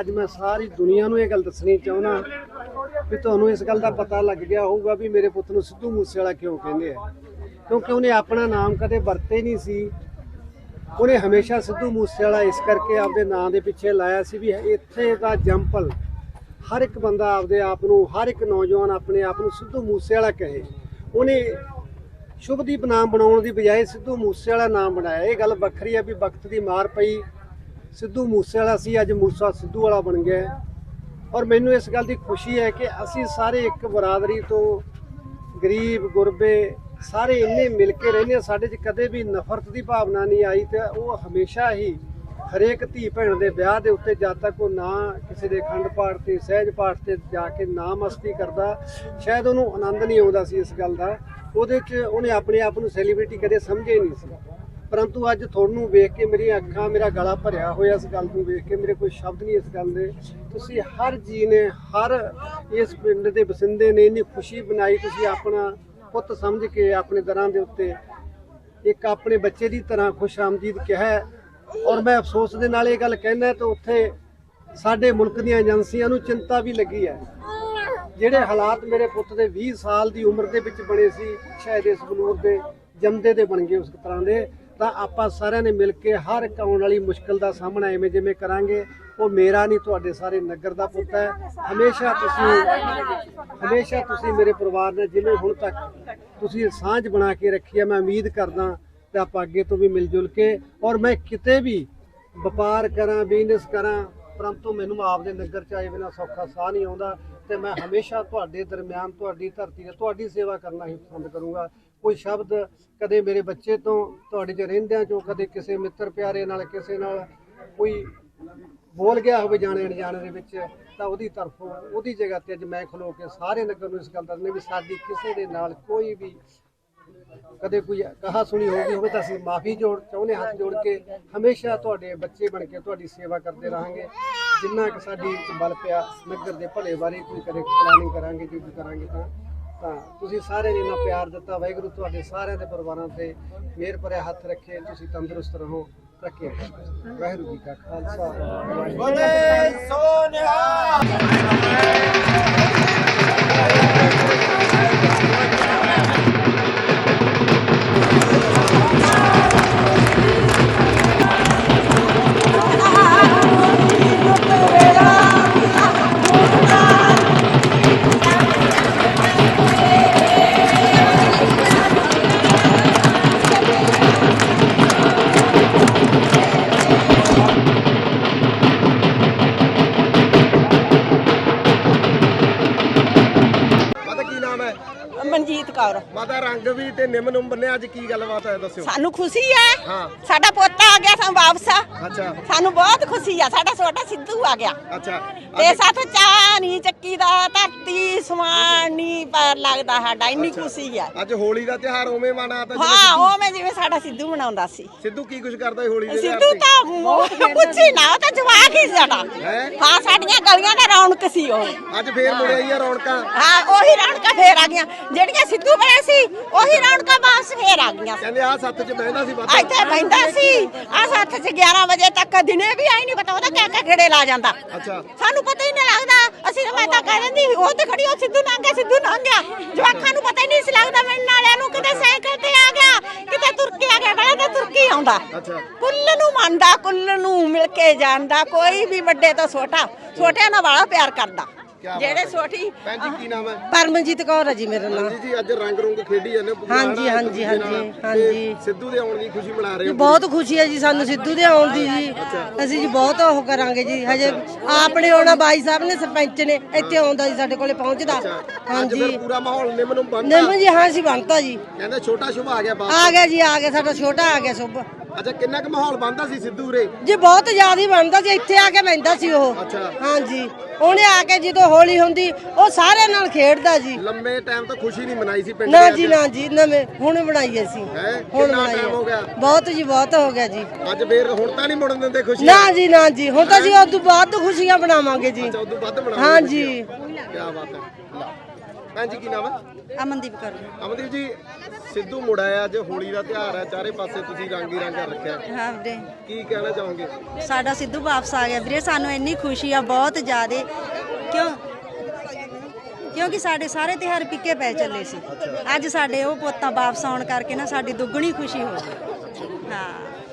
ਅੱਜ ਮੈਂ ਸਾਰੀ ਦੁਨੀਆ ਨੂੰ ਇਹ ਗੱਲ ਦੱਸਣੀ ਚਾਹੁੰਦਾ ਵੀ ਤੁਹਾਨੂੰ ਇਸ ਗੱਲ ਦਾ ਪਤਾ ਲੱਗ ਗਿਆ ਹੋਊਗਾ ਵੀ ਮੇਰੇ ਪੁੱਤ ਨੂੰ ਸਿੱਧੂ ਮੂਸੇਵਾਲਾ ਕਿਉਂ ਕਹਿੰਦੇ ਆ। ਕਿਉਂਕਿ ਉਹਨੇ ਆਪਣਾ ਨਾਮ ਕਦੇ ਵਰਤੇ ਨਹੀਂ ਸੀ। ਉਹਨੇ ਹਮੇਸ਼ਾ ਸਿੱਧੂ ਮੂਸੇਵਾਲਾ ਇਸ ਕਰਕੇ ਆਪਦੇ ਨਾਂ ਦੇ ਪਿੱਛੇ ਲਾਇਆ ਸੀ ਵੀ ਇੱਥੇ ਦਾ ਜੰਪਲ ਹਰ ਇੱਕ ਬੰਦਾ ਆਪਦੇ ਆਪ ਨੂੰ, ਹਰ ਇੱਕ ਨੌਜਵਾਨ ਆਪਣੇ ਆਪ ਨੂੰ ਸਿੱਧੂ ਮੂਸੇਵਾਲਾ ਕਹੇ। ਉਹਨੇ ਸ਼ੁਭਦੀਪ ਨਾਮ ਬਣਾਉਣ ਦੀ ਬਜਾਏ ਸਿੱਧੂ ਮੂਸੇਵਾਲਾ ਨਾਮ ਬਣਾਇਆ। ਇਹ ਗੱਲ ਵੱਖਰੀ ਹੈ ਵੀ ਵਕਤ ਦੀ ਮਾਰ ਪਈ। ਸਿੱਧੂ ਮੂਸੇਵਾਲਾ ਸੀ, ਅੱਜ ਮੂਸਾ ਸਿੱਧੂ ਵਾਲਾ ਬਣ ਗਿਆ ਔਰ ਮੈਨੂੰ ਇਸ ਗੱਲ ਦੀ ਖੁਸ਼ੀ ਹੈ ਕਿ ਅਸੀਂ ਸਾਰੇ ਇੱਕ ਬਰਾਦਰੀ ਤੋਂ ਗਰੀਬ, ਗੁਰਬੇ ਸਾਰੇ ਇੰਨੇ ਮਿਲ ਕੇ ਰਹਿੰਦੇ ਹਾਂ, ਸਾਡੇ 'ਚ ਕਦੇ ਵੀ ਨਫ਼ਰਤ ਦੀ ਭਾਵਨਾ ਨਹੀਂ ਆਈ ਤੇ ਉਹ ਹਮੇਸ਼ਾ ਹੀ ਹਰੇਕ ਧੀ ਭੈਣ ਦੇ ਵਿਆਹ ਦੇ ਉੱਤੇ ਜਦ ਤੱਕ ਉਹ ਨਾ ਕਿਸੇ ਦੇ ਖੰਡ ਪਾਠ ਤੇ, ਸਹਿਜ ਪਾਠ ਤੇ ਜਾ ਕੇ ਨਾ ਮਸਤੀ ਕਰਦਾ, ਸ਼ਾਇਦ ਉਹਨੂੰ ਆਨੰਦ ਨਹੀਂ ਆਉਂਦਾ ਸੀ ਇਸ ਗੱਲ ਦਾ। ਉਹਦੇ 'ਚ ਉਹਨੇ ਆਪਣੇ ਆਪ ਨੂੰ ਸੈਲੀਬ੍ਰਿਟੀ ਕਦੇ ਸਮਝਿਆ ਹੀ ਨਹੀਂ ਸੀ। ਪਰੰਤੂ ਅੱਜ ਤੁਹਾਨੂੰ ਵੇਖ ਕੇ ਮੇਰੀਆਂ ਅੱਖਾਂ, ਮੇਰਾ ਗਲਾ ਭਰਿਆ ਹੋਇਆ ਇਸ ਗੱਲ ਨੂੰ ਵੇਖ ਕੇ, ਮੇਰੇ ਕੋਈ ਸ਼ਬਦ ਨਹੀਂ ਇਸ ਗੱਲ ਦੇ। ਤੁਸੀਂ ਹਰ ਜੀ ਨੇ, ਹਰ ਇਸ ਪਿੰਡ ਦੇ ਵਸਿੰਦੇ ਨੇ ਇੰਨੀ ਖੁਸ਼ੀ ਬਣਾਈ ਤੁਸੀਂ ਆਪਣਾ ਪੁੱਤ ਸਮਝ ਕੇ ਆਪਣੇ ਦਰਾਂ ਦੇ ਉੱਤੇ ਇੱਕ ਆਪਣੇ ਬੱਚੇ ਦੀ ਤਰ੍ਹਾਂ ਖੁਸ਼ ਆਮਦੀਦ ਕਿਹਾ ਔਰ ਮੈਂ ਅਫਸੋਸ ਦੇ ਨਾਲ ਇਹ ਗੱਲ ਕਹਿਣਾ ਤਾਂ ਉੱਥੇ ਸਾਡੇ ਮੁਲਕ ਦੀਆਂ ਏਜੰਸੀਆਂ ਨੂੰ ਚਿੰਤਾ ਵੀ ਲੱਗੀ ਹੈ। ਜਿਹੜੇ ਹਾਲਾਤ ਮੇਰੇ ਪੁੱਤ ਦੇ 20 ਸਾਲ ਦੀ ਉਮਰ ਦੇ ਵਿੱਚ ਬਣੇ ਸੀ, ਸ਼ਾਇਦ ਇਸ ਬਲੂਰ ਦੇ ਜੰਮਦੇ ਦੇ ਬਣ ਗਏ ਉਸ ਤਰ੍ਹਾਂ ਦੇ। ਤਾਂ ਆਪਾਂ ਸਾਰਿਆਂ ਨੇ ਮਿਲ ਕੇ ਹਰ ਇੱਕ ਆਉਣ ਵਾਲੀ ਮੁਸ਼ਕਲ ਦਾ ਸਾਹਮਣਾ ਐਵੇਂ ਜਿਵੇਂ ਕਰਾਂਗੇ, ਉਹ ਮੇਰਾ ਨਹੀਂ, ਤੁਹਾਡੇ ਸਾਰੇ ਨਗਰ ਦਾ ਪੁੱਤ ਹੈ। ਹਮੇਸ਼ਾ ਤੁਸੀਂ ਹਮੇਸ਼ਾ ਤੁਸੀਂ ਮੇਰੇ ਪਰਿਵਾਰ ਨਾਲ ਜਿਵੇਂ ਹੁਣ ਤੱਕ ਤੁਸੀਂ ਸਾਂਝ ਬਣਾ ਕੇ ਰੱਖੀ ਹੈ, ਮੈਂ ਉਮੀਦ ਕਰਦਾ ਤੇ ਆਪਾਂ ਅੱਗੇ ਤੋਂ ਵੀ ਮਿਲ ਜੁਲ ਕੇ ਔਰ ਮੈਂ ਕਿਤੇ ਵੀ ਵਪਾਰ ਕਰਾਂ ਬਿਜ਼ਨਸ ਕਰਾਂ, ਪਰੰਤੂ ਮੈਨੂੰ ਆਪਦੇ ਨਗਰ ਚ ਆਏ ਬਿਨਾ ਸੌਖਾ ਸਾਹ ਨਹੀਂ ਆਉਂਦਾ ਤੇ ਮੈਂ ਹਮੇਸ਼ਾ ਤੁਹਾਡੇ ਦਰਮਿਆਨ, ਤੁਹਾਡੀ ਧਰਤੀ ਤੇ ਤੁਹਾਡੀ ਸੇਵਾ ਕਰਨਾ ਹੀ ਪਸੰਦ ਕਰੂੰਗਾ। ਕੋਈ ਸ਼ਬਦ ਕਦੇ ਮੇਰੇ ਬੱਚੇ ਤੋਂ, ਤੁਹਾਡੇ ਚ ਰਹਿੰਦਿਆਂ ਚੋਂ, ਕਦੇ ਕਿਸੇ ਮਿੱਤਰ ਪਿਆਰੇ ਨਾਲ, ਕਿਸੇ ਨਾਲ ਕੋਈ ਬੋਲ ਗਿਆ ਹੋਵੇ ਜਾਣੇ ਅਣਜਾਣੇ ਦੇ ਵਿੱਚ, ਤਾਂ ਉਹਦੀ ਤਰਫੋਂ, ਉਹਦੀ ਜਗ੍ਹਾ ਤੇ ਅੱਜ ਮੈਂ ਖਲੋ ਕੇ ਸਾਰੇ ਨਗਰ ਨੂੰ ਇਸ ਗੱਲ ਦੱਸਣੀ ਵੀ ਸਾਡੀ ਕਿਸੇ ਦੇ ਨਾਲ ਕੋਈ ਵੀ ਕਦੇ ਕੋਈ ਕਹਾ ਸੁਣੀ ਹੋ ਗਈ ਹੋਵੇ ਤਾਂ ਅਸੀਂ ਮਾਫੀ ਜੋੜ, ਚਾਹੁੰਦੇ ਹਾਂ ਹੱਥ ਜੋੜ ਕੇ ਹਮੇਸ਼ਾ ਤੁਹਾਡੇ ਬੱਚੇ ਬਣ ਕੇ ਤੁਹਾਡੀ ਸੇਵਾ ਕਰਦੇ ਰਹਾਂਗੇ। ਜਿੰਨਾ ਕਿ ਸਾਡੀ ਚ ਬਲ ਪਿਆ, ਨਗਰ ਦੇ ਭਲੇ ਬਾਰੇ ਕੋਈ ਕਦੇ ਪਲਾਨਿੰਗ ਕਰਾਂਗੇ, ਜੋ ਵੀ ਕਰਾਂਗੇ ਤਾਂ। ਤਾਂ ਤੁਸੀਂ ਸਾਰਿਆਂ ਨੇ ਇੰਨਾ ਪਿਆਰ ਦਿੱਤਾ, ਵਾਹਿਗੁਰੂ ਤੁਹਾਡੇ ਸਾਰਿਆਂ ਦੇ ਪਰਿਵਾਰਾਂ ਤੇ ਮਿਹਰ ਭਰਿਆ ਹੱਥ ਰੱਖੇ, ਤੁਸੀਂ ਤੰਦਰੁਸਤ ਰਹੋ ਰੱਖੇ ਵਾਹਿਗੁਰੂ ਜੀ ਕਾ ਖਾਲਸਾ। ਵਾਹਿਗੁਰੂ ਜੀ ਕੌਰ ਮਾਤਾ ਰੰਗ ਵੀ ਤੇ ਨਿੰਮ ਨੂੰ ਬੰਨਿਆ ਅੱਜ ਕੀ ਗੱਲਬਾਤ ਹੈ ਦੱਸਿਓ। ਸਾਨੂੰ ਖੁਸ਼ੀ ਹੈ। ਹਾਂ। ਸਾਡਾ ਪੋਤਾ ਆ ਗਿਆ ਸਾਨੂੰ ਵਾਪਸ ਅੱਛਾ। ਸਾਨੂੰ ਬਹੁਤ ਖੁਸ਼ੀ ਆ ਸਾਡਾ ਛੋਟਾ ਸਿੱਧੂ ਆ ਗਿਆ। ਅੱਛਾ। ਤੇ ਸਾਥ ਚਾਹ ਨਹੀਂ ਚੱਕੀ ਦਾ ਧਰਤੀ ਸਮਾਨ ਨਹੀਂ ਪਰ ਲੱਗਦਾ ਸਾਡਾ ਇੰਨੀ ਖੁਸ਼ੀ ਆ। ਅੱਜ ਹੋਲੀ ਦਾ ਤਿਉਹਾਰ ਉਵੇਂ ਮਨਾਤਾ ਹਾਂ ਉਹ ਮੈਂ ਜਿਵੇਂ ਸਾਡਾ ਸਿੱਧੂ ਮਨਾਉਂਦਾ ਸੀ। ਸਿੱਧੂ ਕੀ ਕੁਝ ਕਰਦਾ ਹੋਲੀ ਦੇ ਤਿਉਹਾਰ ਸਿੱਧੂ ਤੇ? ਪੁੱਛੀ ਨਾ ਉਹ ਤਾਂ ਜਵਾਕ ਹੀ ਸਾਡਾ। ਹੈਂ? ਹਾਂ ਸਾਡੀਆਂ ਗਲੀਆਂ ਦਾ ਰੌਣਕ ਸੀ ਉਹ। ਅੱਜ ਫੇਰ ਮੁੜ ਆਈਆਂ ਰੌਣਕਾਂ। ਹਾਂ ਉਹੀ ਰੌਣਕਾਂ ਫੇਰ ਆ ਗਈਆਂ। ਜਿਹੜੀਆਂ ਸਿੱਧੂ ਬਣੇ ਸੀ ਉਹੀ ਰੌਣਕਾਂ ਵਾਪਸ ਫੇਰ ਆ ਗਈਆਂ। ਕਹਿੰਦੇ ਆਹ ਸੱਤ ਚ ਬਹਿੰਦਾ ਸੀ ਮਾਤਾ ਇੱਥੇ ਬੈਂਦਾ ਸੀ ਆ ਸੱਤ ਚ 11 ਵਜੇ ਤੱਕ ਦਿਨੇ ਵੀ ਆਈ ਨਹੀਂ ਪਤਾ ਉਹਦਾ ਕਿਆ ਕਿਆ ਗੇੜੇ ਲਾ ਜਾਂਦਾ। ਅੱਛਾ। ਸਾਨੂੰ ਪਤਾ ਹੀ ਨਹੀਂ ਲੱਗਦਾ। ਅਸੀਂ ਤਾਂ ਮੈਂ ਤਾਂ ਕਹਿ ਦਿੰਦੀ ਉਹ ਤੇ ਖੜੀ ਉਹ ਸਿੱਧੂ ਲੰਘ ਗਿਆ ਸਿੱਧੂ ਲੰਘ ਗਿਆ। ਜਵਾਖਾਂ ਨੂੰ ਪਤਾ ਹੀ ਨਹੀਂ ਸੀ ਲੱਗਦਾ ਮਿਲਣ ਵਾਲਿਆਂ ਨੂੰ ਕਿਤੇ ਸਾਈਕਲ ਤੇ ਆ ਗਿਆ ਕਿਤੇ ਤੁਰ ਕੇ ਆ ਗਿਆ ਬੜਾ ਤਾਂ ਤੁਰ ਕੇ ਆਉਂਦਾ। ਅੱਛਾ। ਕੁੱਲ ਨੂੰ ਮੰਨਦਾ ਕੁੱਲ ਨੂੰ ਮਿਲ ਕੇ ਜਾਂਦਾ ਕੋਈ ਵੀ ਵੱਡੇ ਤੋਂ ਛੋਟਾ ਛੋਟਿਆਂ ਨਾਲ ਵਾਲਾ ਪਿਆਰ ਕਰਦਾ। ਜਿਹੜੇ। ਛੋਟੀ ਭੈਣ ਜੀ ਕੀ ਨਾਮ ਹੈ? ਪਰਮਜੀਤ ਕੌਰ ਹੈ ਜੀ ਮੇਰਾ ਨਾਮ ਜੀ ਜੀ ਅੱਜ ਰੰਗ ਰੰਗ ਖੇਡੀ ਜਾਂਦੇ ਹੋ ਹਾਂਜੀ, ਹਾਂਜੀ, ਹਾਂਜੀ, ਹਾਂਜੀ। ਸਿੱਧੂ ਦੇ ਆਉਣ ਦੀ ਖੁਸ਼ੀ ਮਨਾ ਰਹੇ ਹੋ ਬਹੁਤ ਖੁਸ਼ੀ ਹੈ ਜੀ ਸਾਨੂੰ ਸਿੱਧੂ ਦੇ ਆਉਣ ਦੀ ਜੀ। ਅਸੀਂ ਜੀ ਬਹੁਤ ਉਹ ਕਰਾਂਗੇ ਜੀ। ਹਜੇ ਆਪਣੇ ਆਉਣਾ ਬਾਈ ਸਾਹਿਬ ਨੇ ਸਰਪੰਚ ਨੇ ਇੱਥੇ ਆਉਂਦਾ ਜੀ ਸਾਡੇ ਕੋਲੇ ਪਹੁੰਚਦਾ। ਹਾਂਜੀ। ਪੂਰਾ ਮਾਹੌਲ ਨਿੰਮ ਨੂੰ ਬੰਨਦਾ ਨਿੰਮ ਜੀ ਹਾਂ ਸੀ ਬਣਤਾ ਜੀ। ਕਹਿੰਦੇ ਛੋਟਾ ਸ਼ੁਭ ਆ ਗਿਆ ਬਾਪ ਆ ਗਿਆ ਜੀ ਆ ਗਿਆ ਸਾਡਾ ਛੋਟਾ ਆ ਗਿਆ ਸੁਭ। ਅੱਛਾ ਕਿੰਨਾ ਕੁ ਮਾਹੌਲ ਬੰਦਾ ਸੀ ਸਿੱਧੂ ਰੇ ਜੀ ਬਹੁਤ ਜ਼ਿਆਦਾ ਹੀ ਬਣਦਾ ਜੀ ਇੱਥੇ ਆ ਕੇ ਬਹਿੰਦਾ ਸੀ ਉਹ। ਅੱਛਾ। ਹਾਂਜੀ। ਉਹਨੇ ਆ ਕੇ ਜਦੋਂ ਹੋਲੀ ਹੁੰਦੀ ਉਹ ਸਾਰਿਆਂ ਨਾਲ ਖੇਡਦਾ ਜੀ। ਲੰਮੇ ਟਾਈਮ ਤੋਂ ਖੁਸ਼ੀ ਨਹੀਂ ਮਨਾਈ ਸੀ ਪਿੰਡ ਨਾ ਜੀ। ਨਾ ਜੀ ਨਵੇਂ ਹੁਣ ਬਣਾਈ ਅਸੀਂ ਹੈਂ? ਹੁਣ ਕਿੰਨਾ ਬਣਾਈ time ਹੋ ਗਿਆ? ਬਹੁਤ ਜੀ ਬਹੁਤ ਹੋ ਗਿਆ ਜੀ। ਅੱਜ ਫੇਰ ਹੁਣ ਤਾਂ ਨਹੀਂ ਮੁੜਨ ਦਿੰਦੇ ਖੁਸ਼ੀ ਨਾ ਜੀ ਨਾ ਜੀ। ਹੁਣ ਤਾਂ ਜੀ ਉਦੋਂ ਬਾਅਦ ਖੁਸ਼ੀਆਂ ਬਣਾਵਾਂਗੇ ਜੀ। ਅੱਛਾ ਉਦੋਂ ਵੱਧ ਬਣਾ ਹਾਂਜੀ। ਕੀ ਬਾਤ ਹੈ। ਲਾ। ਭੈਣ ਜੀ ਕੀ ਨਾਮ ਹੈ? ਅਮਨਦੀਪ ਕੌਰ ਅਮਨਦੀਪ ਜੀ ਸਿੱਧੂ ਮੁੜ ਆਇਆ ਅੱਜ ਹੋਲੀ ਦਾ ਤਿਉਹਾਰ ਹੈ ਚਾਰੇ ਪਾਸੇ ਤੁਸੀਂ ਰੰਗ ਹੀ ਰੰਗ ਕਰ ਰੱਖਿਆ। ਹਾਂ ਵੀਰੇ ਕੀ ਕਹਿਣਾ ਚਾਹੋਗੇ? ਸਾਡਾ ਸਿੱਧੂ ਵਾਪਸ ਆ ਗਿਆ। ਵੀਰੇ ਸਾਨੂੰ ਇੰਨੀ ਖੁਸ਼ੀ ਆ ਬਹੁਤ ਜ਼ਿਆਦੇ। ਕਿਉਂ? ਕਿਉਂਕਿ ਸਾਡੇ ਸਾਰੇ ਤਿਉਹਾਰ ਪਿੱਕੇ ਪੈ ਚੱਲੇ ਸੀ। ਅੱਜ ਸਾਡੇ ਉਹ ਪੋਤਾਂ ਵਾਪਸ ਆਉਣ ਕਰਕੇ ਨਾ ਸਾਡੀ ਦੁੱਗਣੀ ਖੁਸ਼ੀ ਹੋ ਗਈ। ਹਾਂ।